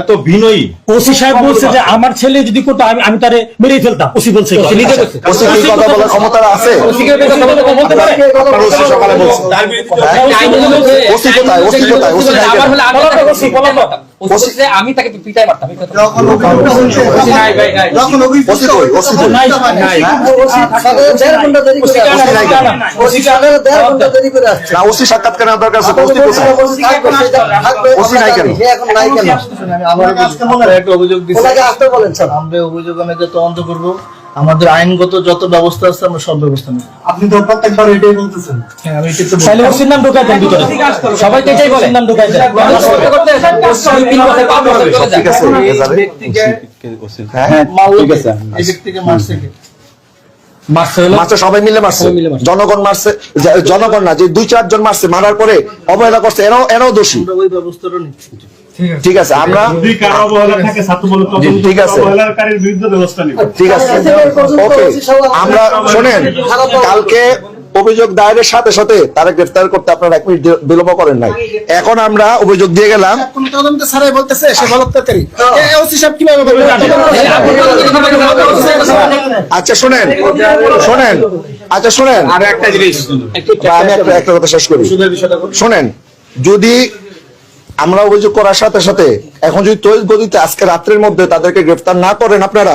এত বিনয়ী। ওসি সাহেব বলছে যে আমার ছেলে যদি করতো আমি আমি তারে মেরেই ফেলতাম। ওসি বলছে ওসি কি কথা বলার ক্ষমতা আছে? বলতে পারে? ওসি সকালে বলছে তার বিরুদ্ধে? ওসি কোথায় ওসি কোথায়? ওসি নাই হলে আমি বলো তো, তাকে ওসি, বলো তো। ওসি বলছে আমি তাকে পিটাই মারতাম ওসি সাক্ষাৎকার নাই কেন? আমার অভিযোগ দিচ্ছে। বলেন স্যার অভিযোগ আমি তদন্ত করব আমাদের আইনগত যত ব্যবস্থা আছে আমরা সব ব্যবস্থা নেব। আপনি তো প্রত্যেকবার এটাই বলতেছেন। হ্যাঁ আমি এটা তো তাহলে ওসির নাম ঢুকাই দেন ভিতরে। সবাই তো এটাই বলে। নাম ঢুকাই দেন। ঠিক আছে এজারে? হ্যাঁ মারলো কে? এই ব্যক্তিকে মারছে কে? মারছে সবাই মিলে মারছে। সবাই মিলে মারছে। জনগণ মারছে জনগণ না যে দুই চারজন মারছে মারার পরে অবহেলা করছে এরাও এরাও দোষী। ওই ব্যবস্থাটা নিচ্ছি। ঠিক আছে। আমরা ঠিক আছে। অবহেলাকারীর বিরুদ্ধে ব্যবস্থা নিব। ঠিক আছে। ওকে আমরা শোনেন কালকে অভিযোগ দায়েরের সাথে সাথে তারা গ্রেফতার করতে আপনারা এক মিনিট বিলম্ব করেন নাই। এখন আমরা অভিযোগ দিয়ে গেলাম তদন্ত ছাড়াই বলতেছে সে বলৎকারী ওসি কীভাবে বলবে? আচ্ছা শোনেন। শোনেন। আচ্ছা শোনেন। আর একটা জিনিস। আমি একটা একটা কথা শেষ করি। শোনেন যদি আমরা অভিযোগ করার সাথে সাথে। এখন যদি তৈরি গতিতে আজকে রাত্রের মধ্যে তাদেরকে গ্রেফতার না করেন আপনারা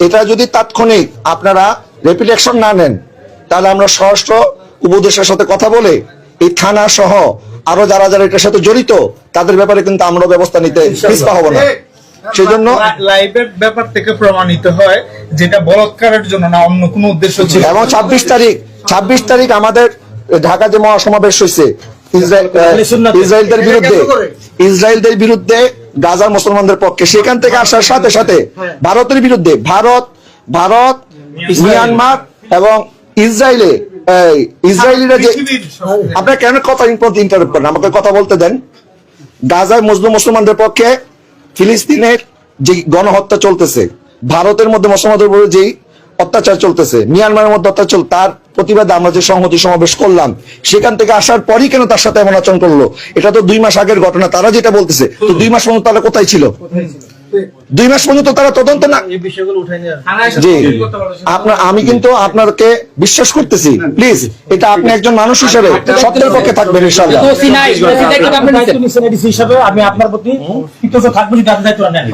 এটা যদি তাৎক্ষণিক আপনারা রেপিড অ্যাকশন না নেন তাহলে আমরা স্বরাষ্ট্র উপদেশের সাথে কথা বলে এই থানা সহ আরও যারা যারা এটার সাথে জড়িত তাদের ব্যাপারে কিন্তু আমরা ব্যবস্থা নিতে পিছপা হব না। সেই লাইভের ব্যাপার থেকে প্রমাণিত হয় যেটা বলৎকারের জন্য না অন্য কোনো উদ্দেশ্য ছিল এবং ছাব্বিশ তারিখ ছাব্বিশ তারিখ আমাদের ঢাকা যে মহাসমাবেশ হয়েছে ইসরায়েল ইসরায়েলদের বিরুদ্ধে ইসরায়েলদের বিরুদ্ধে গাজার মুসলমানদের পক্ষে। সেখান থেকে আসার সাথে সাথে ভারতের বিরুদ্ধে ভারত ভারত মিয়ানমার এবং ইসরায়েলে ইসরায়েলিরা যে আপনার কেন কথা ইন্টারপ্ট করেন? আমাকে কথা বলতে দেন। গাজায় মুসলিম মুসলমানদের পক্ষে ফিলিস্তিনের যে গণহত্যা চলতেছে ভারতের মধ্যে মুসলমানদের উপরে যেই অত্যাচার চলতেছে মিয়ানমারের মধ্যে অত্যাচার তার প্রতিবাদে আমরা যে সংহতি সমাবেশ করলাম সেখান থেকে আসার পরই কেন তার সাথে এমন আচরণ করল? এটা তো দুই মাস আগের ঘটনা তারা যেটা বলতেছে তো দুই মাস পর্যন্ত তারা কোথায় ছিল? দুই মাস পর্যন্ত তারা তদন্ত না এই বিষয়গুলো উঠাই নিয়ে জি। আপনার আমি কিন্তু আপনাকে বিশ্বাস করতেছি। প্লিজ এটা আপনি একজন মানুষ হিসেবে সত্যের পক্ষে থাকবেন আমি আপনার প্রতি থাকব যদি আপনি দায়িত্ব নেন